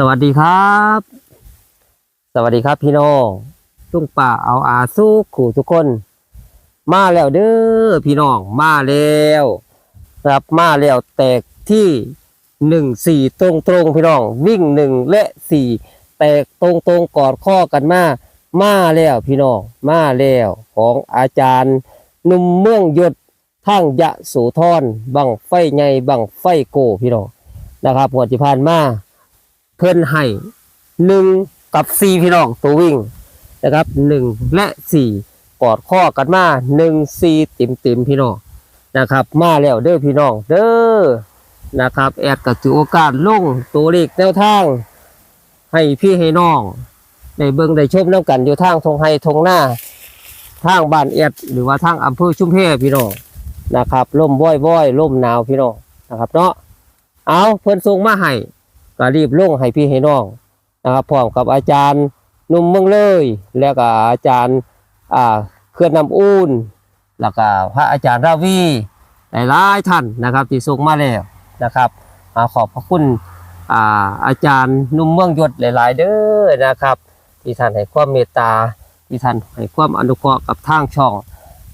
สวัสดีครับ สวัสดีครับพี่น้องลุงป่าเอาอาสู้ขู่ทุกคน มาแล้วเด้อพี่น้องมาแล้วครับมาแล้วแตกที่หนึ่งสี่ตรงตรงพี่น้อง วิ่งหนึ่งและสี่แตกตรงตรงกอดข้อกันมามาแล้วพี่น้องมาแล้วของอาจารย์หนุ่มเมืองหยศทางยะโสธรบังไฟไงบังไฟโกพี่น้องนะครับหัวที่ผ่านมา เพิ่อนให้หนึ่งกับสี่พี่น้องตัววิ่งนะครับหนึ่งและสี่กอดข้อกันมาหนึ่งสี่ติมติมพี่น้องนะครับ มาแล้วเด้อพี่น้องเด้อนะครับแอดก็ถือโอกาสลงตัวเลขแนวทาง ให้พี่ให้น้องได้เบิงได้ชมน้ำกันอยู่ทางทงไฮทงหน้าทางบ้านแอดหรือว่าทางอำเภอชุมเพพี่น้องนะครับล่มว้อยว้อยล่มหนาวพี่น้องนะครับเนาะเอาเพิ่นส่งมาให้ ก็รีบลงให้พี่ให้น้องนะครับพร้อมกับอาจารย์นุ่มเมืองเลย แล้วก็อาจารย์อ่าเคลื่อนนำอุ่นแล้วก็พระอาจารย์ราวีหลายท่านนะครับที่ส่งมาแล้วนะครับอ่าขอบพระคุณอ่าอาจารย์นุ่มเมืองยศหลาย ๆ เด้อนะครับ ที่ท่านให้ความเมตตาที่ท่านให้ความอนุเคราะห์กับทางช่อง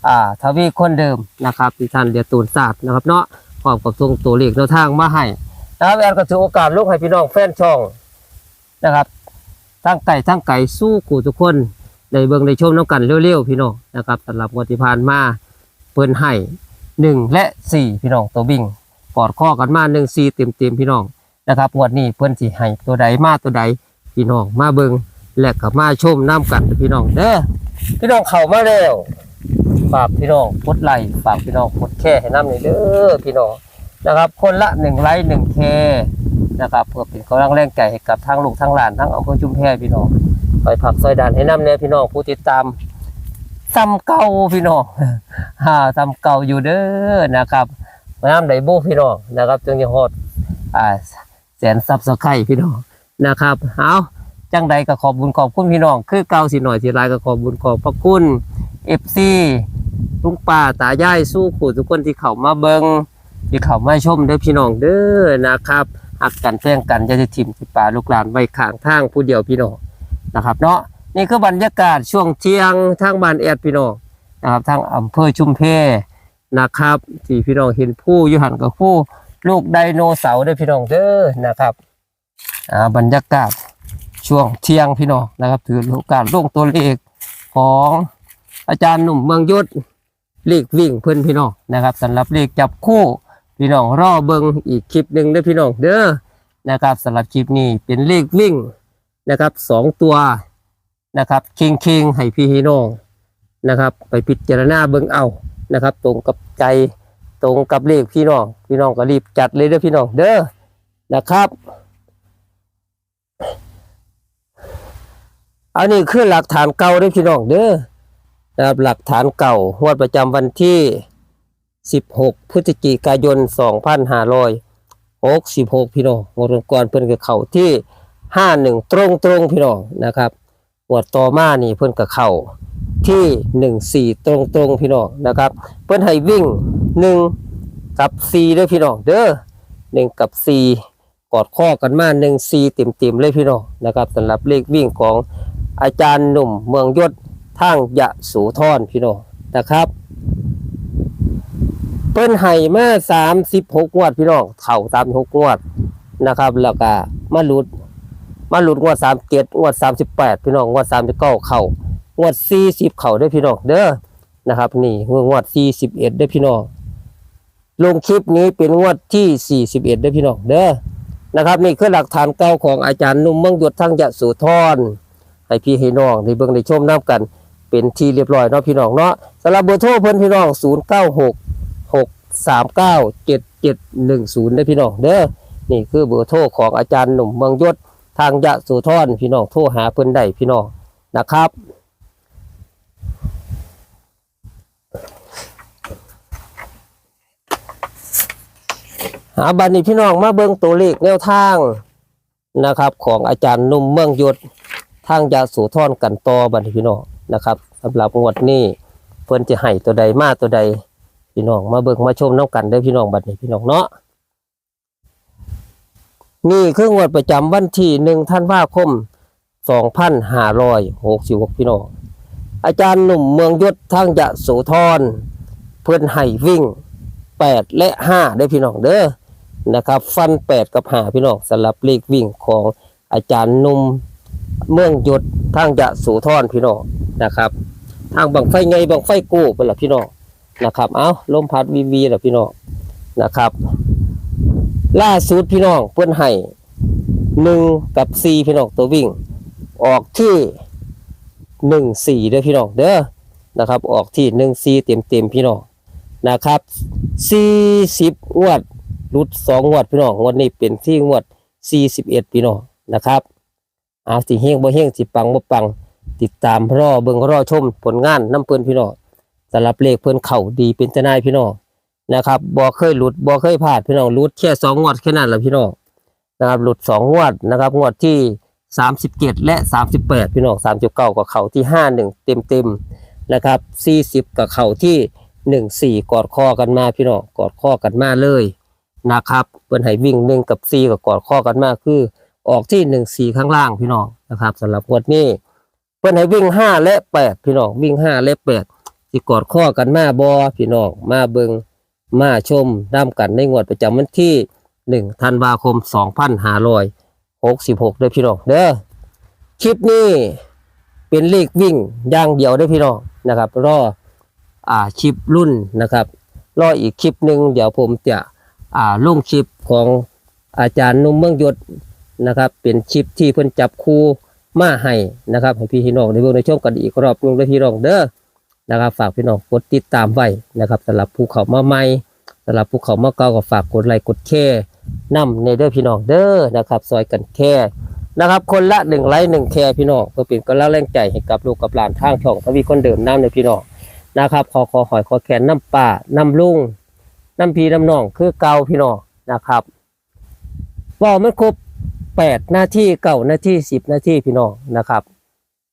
อ่าทวีคนเดิมนะครับที่ท่านเดียตูนศาสตร์นะครับเนาะพร้อมกับส่งตัวเลขแนวทางมาให้ นะครับแอนก็ถือโอกาสลงให้พี่น้องแฟนช่องนะครับทั้งไก่ทั้งไก่สู้กูทุกคนในเบิ่งในชมน้ำกันเร็วๆพี่น้องนะครับสำหรับวันที่ผ่านมาเพิ่นให้หนึ่งและสี่พี่น้องตัวบิ่งกอดข้อกันมาหนึ่งสี่เต็มเต็มๆพี่น้องนะครับงวดนี้เพิ่นสิให้ตัวใดมาตัวใดพี่น้องมาเบิ่งและก็มาชมน้ำกันพี่น้องเด้อพี่น้องเข้ามาแล้วฝากพี่น้องกดไลค์ฝากพี่น้องกดแค่ให้น้ำหน่อยเด้อพี่น้อง นะครับ คนละหนึ่งไลค์หนึ่งเคนะครับเพื่อเป็นกำลังแรงใจให้กับทั้งลูกทั้งหลานทั้งอำเภอชุมแพพี่น้องคอยผักซอยดันให้น้ำเนี่ยพี่น้องผู้ติดตามซ้ำเก่าพี่น้องฮ่าซ้ำเก่าอยู่เด้อนะครับน้ำไดบูพี่น้องนะครับจึงจะฮอดอ่าแสนซับสไครพี่น้องนะครับเอาจังใดก็ขอบบุญขอบคุณพี่น้อง คือเก่าสิหน่อยสิลายก็ขอบบุญขอบพระคุณเอฟซีลุงป้าตายายสู้ขู่ทุกคนที่เข้ามาเบิง ที่เขามาชมเด้อพี่น้องเด้อนะครับหักกันแพงกันจะได้ทิมที่ป่าลูกหลานไว้ข้างทางผู้เดียวพี่น้องนะครับ เนาะนี่คือบรรยากาศช่วงเที่ยงทางบ้านแอดพี่น้องนะครับทางอำเภอชุมเพนะครับที่พี่น้องเห็นผู้ยุหันกับผู้ลูกไดโนเสาร์เด้อพี่น้องเด้อนะครับอ่าบรรยากาศช่วงเที่ยงพี่น้องนะครับ ถือโอกาสลงตัวเลขของอาจารย์หนุ่มเมืองยศเลขวิ่งเพื่อนพี่น้องนะครับสำหรับเลขจับคู่ พี่น้องรอเบิงอีกคลิปหนึ่งเด้อพี่น้องเด้อนะครับสำหรับคลิปนี้เป็นเลขวิ่งนะครับสองตัวนะครับเคิงเคิงให้พี่ให้น้องนะครับ ไปพิจารณาเบิงเอานะครับ ตรงกับใจตรงกับเลขพี่น้อง พี่น้องก็รีบจัดเลยเด้อพี่น้องเด้อนะครับอันนี้คือหลักฐานเก่าเด้อพี่น้องเด้อนะครับหลักฐานเก่างวดประจำวันที่ 16 พฤศจิกายน 2566 พี่น้องงวดก่อนเพิ่นก็เข้าที่ 51 ตรงตรงพี่น้องนะครับงวดต่อมานี่เพิ่นก็เข้าที่ 14 ตรงตรงพี่น้องนะครับ เพิ่นให้วิ่ง 1 กับ4เด้อพี่น้องเด้อ1กับ 4 กอดข้อกันมา1 4เต็มๆเลยพี่น้องนะครับสำหรับเลขวิ่งของอาจารย์หนุ่มเมืองยศทางยะสูทอนพี่น้องนะครับ เปิ้นไห้มาสามสิบหกงวดพี่น้องเข่าสามหกงวดนะครับ แล้วก็มาหลุด มาหลุดงวดสามเจ็ดงวดสามสิบแปดพี่น้องงวดสามสิบเก้าเข่างวดสี่สิบเข่าด้วยพี่น้องเด้อนะครับ นี่งวดสี่สิบเอ็ดด้วยพี่น้องลงคลิปนี้เป็นงวดที่สี่สิบเอ็ดด้วยพี่น้องเด้อนะครับ นี่คือหลักฐานเก่าของอาจารย์นุ่มเมืองยศทางยะโสูทอนให้พี่ให้น้องในเบิ่งในชมน้ำกัน เป็นที่เรียบร้อยเนาะพี่น้องเนาะสำหรับเบอร์โทรเพิ่อนพี่น้อง0 9 6 6 3 9 7 7 1 0ได้พี่น้องเด้อนี่คือเบอร์โทรของอาจารย์หนุ่มเมืองยศทางยะสุธรพี่น้องโทรหาเพิ่นได้พี่น้องนะครับหาบันนี้พี่น้องมาเบิ่งตัวเลขแนวทางนะครับ ของอาจารย์นุ่มเมืองยศทางยาสูทอนกันต่อบัดนี้พี่น้องนะครับสำหรับงวดนี้เพิ่นจะให้ตัวใดมาตัวใด พี่น้องมาเบิ่งมาชมน้ำกันได้พี่น้องบัดนี้พี่น้องเนาะนี่คืองวดประจำวันที่หนึ่งธันว่าคมสองพันห้าร้อยหกสิบหกพี่น้องอาจารย์หนุ่มเมืองยศทางยะโสธรเพื่อนให้วิ่งแปดและห้าได้พี่น้องเด้อนะครับ ฟันแปดกับห้าพี่น้องสำหรับเลขวิ่งของอาจารย์หนุ่มเมืองยศทางยะโสธรพี่น้องนะครับ ทางบังไฟไงบังไฟกู้เป็นหละพี่น้อง นะครับ เอาลมพัดวีวีละพี่น้องนะครับ ล่าสุดพี่น้องเพื่อนให้หนึ่งกับสี่พี่น้องตัววิ่ง ออกที่หนึ่งสี่เด้อพี่น้องเด้อนะครับ ออกที่หนึ่งสี่เต็มเต็มพี่น้องนะครับสี่สิบงวดรุดสองงวดพี่น้องงวดนี้เป็นที่งวดสี่สิบเอ็ดพี่น้องนะครับเอาสิเฮงบ่เฮงสิปังบ่ปัง ติดตามรอเบิ่งรอชมผลงานน้ำเพิ่นพี่น้อง สำหรับเลขเพิ่นเข่าดีเป็นทนายพี่น้องนะครับบ่เคยหลุดบ่เคยพลาดพี่น้องหลุดแค่สองงวดแค่นั้นแหละพี่น้องนะครับหลุดสองงวดนะครับงวดที่สามสิบเจ็ดและสามสิบแปดพี่น้องสามสิบเก้ากับเข่าที่ห้าหนึ่งเต็มเต็มๆนะครับสี่สิบกับเข่าที่หนึ่งสี่กอดคอกันมาพี่น้องกอดคอกันมาเลยนะครับเพิ่นให้วิ่งหนึ่งกับสี่กับกอดคอกันมาคือออกที่หนึ่งสี่ข้างล่างพี่น้องนะครับสำหรับงวดนี้เพิ่นให้วิ่งห้าและแปดพี่น้องวิ่งห้าและแปด สิกอดข้อกันมาบอพี่น้องมาเบิงมาชมน้ำกันในงวดประจำวันที่หนึ่งธันวาคมสองพันห้าร้อยหกสิบหกเด้พี่น้องเด้อคลิปนี้เป็นเลขวิ่งอย่างเดียวเด้พี่น้องนะครับ รออ่าคลิปรุ่นนะครับ รออีกคลิปหนึ่งเดี๋ยวผมจะอ่าลงคลิปของอาจารย์นุ่มเมืองยศนะครับ เป็นคลิปที่เพิ่นจับคู่มาให้นะครับให้พี่น้องในเบิ่งในช่วงกันอีกรอบนึงเลยพี่น้องเด้อ นะครับ ฝากพี่น้องกดติดตามไว้นะครับสำหรับภูเขามาใหม่สำหรับภูเขามาเก่าก็ฝากกดไลค์กดแชร์นำในเด้อพี่น้องเด้อนะครับซอยกันแค่นะครับ คนละหนึ่งไลค์หนึ่งแชร์พี่น้องเพื่อเป็นกำลังแรงใจให้กับลูกกับหลานทางช่องทวีคนเดิมน้ำในพี่น้องนะครับขอขอหอยขอแขนน้ำป่าน้ำลุงน้ำพีน้ำน้องคือเก่าพี่น้องนะครับว่ามันครบแปดหน้าที่เก่าหน้าที่สิบหน้าที่พี่น้องนะครับ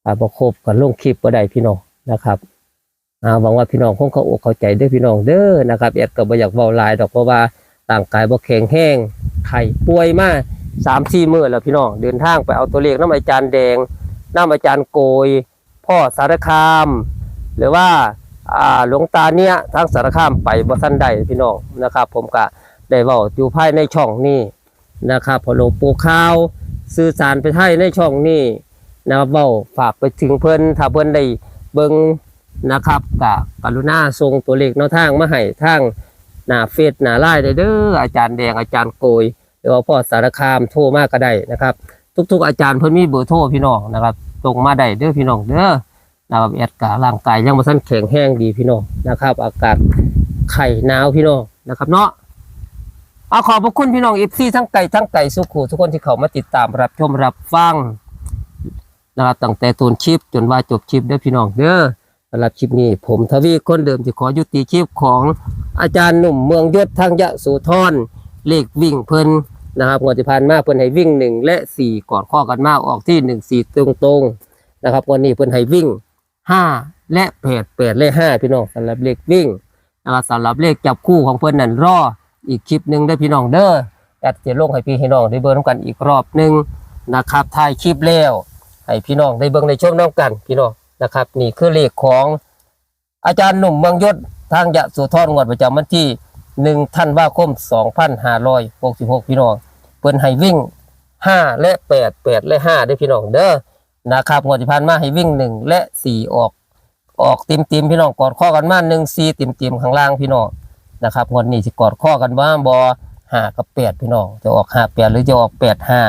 อ่าบอครบกันลงคลิปก็ได้พี่น้องนะครับ หวังว่าพี่น้องคงเข้าอกเข้าใจด้อพี่น้องเด้อนะครับแอดก็บ่อยากเว้าลายดอกเพราะว่าร่างกายบ่แข็งแห้งไข้ป่วยมากสามสี่มื้อแล้วพี่น้องเดินทางไปเอาตัวเลขน้ำอาจารย์แดงน้ำอาจารย์โกย พ่อสารคาม หรือว่าอ่าหลวงตาเนี่ยทางสารคามไปบ่ทันได้พี่น้องนะครับ ผมก็ได้เว้าอยู่ภายในช่องนี้นะครับพอโลปูข่าวสื่อสารไปให้ในช่องนี้นะครับเว้าฝากไปถึงเพิ่อนถ้าเพิ่อนได้เบิ่ง นะครับกะกรุณาส่งตัวเลขแนวทางมาให้ทางหน้าเฟซหน้าไลน์ได้เด้ออาจารย์แดงอาจารย์โกยหรือว่าพ่อสารคามโทรมากก็ได้นะครับ ทุก ๆ อาจารย์เพิ่นมีเบอร์โทรพี่น้องนะครับส่งมาได้เด้อพี่น้องเด้อนะครับแอดกะร่างกายยังบ่ทันแข็งแรงดีพี่น้องนะครับ อากาศไข้หนาวพี่น้องนะครับเนาะเอาขอบพระคุณพี่น้องอีซีทั้งไก่ทั้งไก่สุขูทุกคนที่เขามาติดตามรับชมรับฟังนะครับตั้งแต่ต้นคลิปจนว่าจบคลิปเด้อพี่น้องเด้อ สำหรับคลิปนี้ผมทวีคนเดิมที่ขอยุติคลิปของอาจารย์หนุ่มเมืองยศทางยะโสธรเลขวิ่งเพิ่นนะครับงวดที่ผ่านมาเพิ่นให้วิ่งหนึ่งและสี่กอดข้อกันมากออกที่หนึ่งสี่ตรงตรงๆนะครับวันนี้เพิ่นให้วิ่งห้าและแปดแปดและห้าพี่น้องสำหรับเลขวิ่งนะครับสำหรับเลขจับคู่ของเพิ่นนั่นรออีกคลิปหนึ่งได้พี่น้องเด้อแอดเจะลงให้พี่ให้น้องได้เบิ่งน้ำกันอีกรอบหนึ่งนะครับถ่ายคลิปแล้วให้พี่น้องได้เบิ่งในช่วงน้ำกันพี่น้อง นะครับ นี่คือเลขของอาจารย์หนุ่มเมืองยศทางยะโสุธรงวดประจำวันที่หนึ่งธันว่าคมสองพันห้าร้อยหกสิบหกพี่น้องเพิ่นให้วิ่งห้าและแปดแปดและห้าได้พี่น้องเด้อนะครับงวดที่ผ่านมาให้วิ่งหนึ่งและสี่ออก ออกติมติมๆพี่น้องกอดข้อกันมาหนึ่งสี่ติมติมๆข้างล่างพี่น้องนะครับงวดนี้สิกอดข้อกันว่าบอหากับแปดพี่น้องจะออกหาแปดหรือจะออกแปดห้า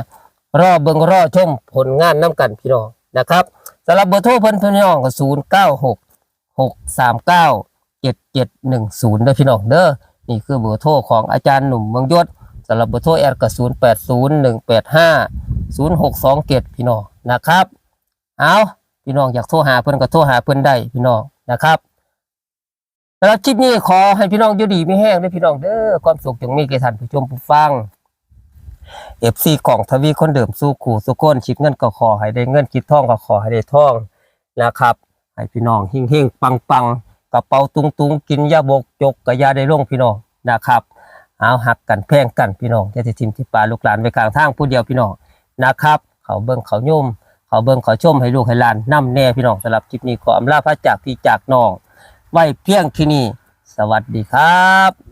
รอเบิ่งรอชมผลงานน้กันพี่น้องนะครับ สำหรับเบอร์โทรเพิ่นพี่น้องก็ศูนย์เก้าหกหกสามเก้าเจ็ดเจ็ดหนึ่งศูนย์เด้อพี่น้องเด้อนี่คือเบอร์โทรของอาจารย์หนุ่มเมืองยศสำหรับเบอร์โทรแอดก็ศูนย์แปดศูนย์หนึ่งแปดห้าศูนย์หกสองเจ็ดพี่น้องนะครับเอาพี่น้องอยากโทรหาเพิ่นก็โทรหาเพิ่นได้พี่น้องนะครับสำหรับคลิปนี้ขอให้พี่น้องอยู่ดีไม่แห้งด้วยพี่น้องเด้อความสุขจงมีแก่ท่านผู้ชมผู้ฟัง เอฟซีของทวีคนเดิมสู้ขู่สู้ก้นคิดเงินก็ขอให้ได้เงินคิดท่องก็ขอให้ได้ท่องนะครับให้พี่น้องเฮงเฮงปังปังกระเป๋าตุงตุงกินยาบกจกกะยาได้ลงพี่น้องนะครับเอาหักกันแพงกันพี่น้องอย่าสิทิมที่ปลาลูกหลานไว้กลางทางผู้เดียวพี่น้องนะครับ เขาเบิ่งเขาโยมเขาเบิ่งเขาชมให้ลูกให้หลานนํแน่พี่น้องสำหรับคลิปนี้ขออำลาพระจากพี่จากน้องไว้เพียงที่นี่สวัสดีครับ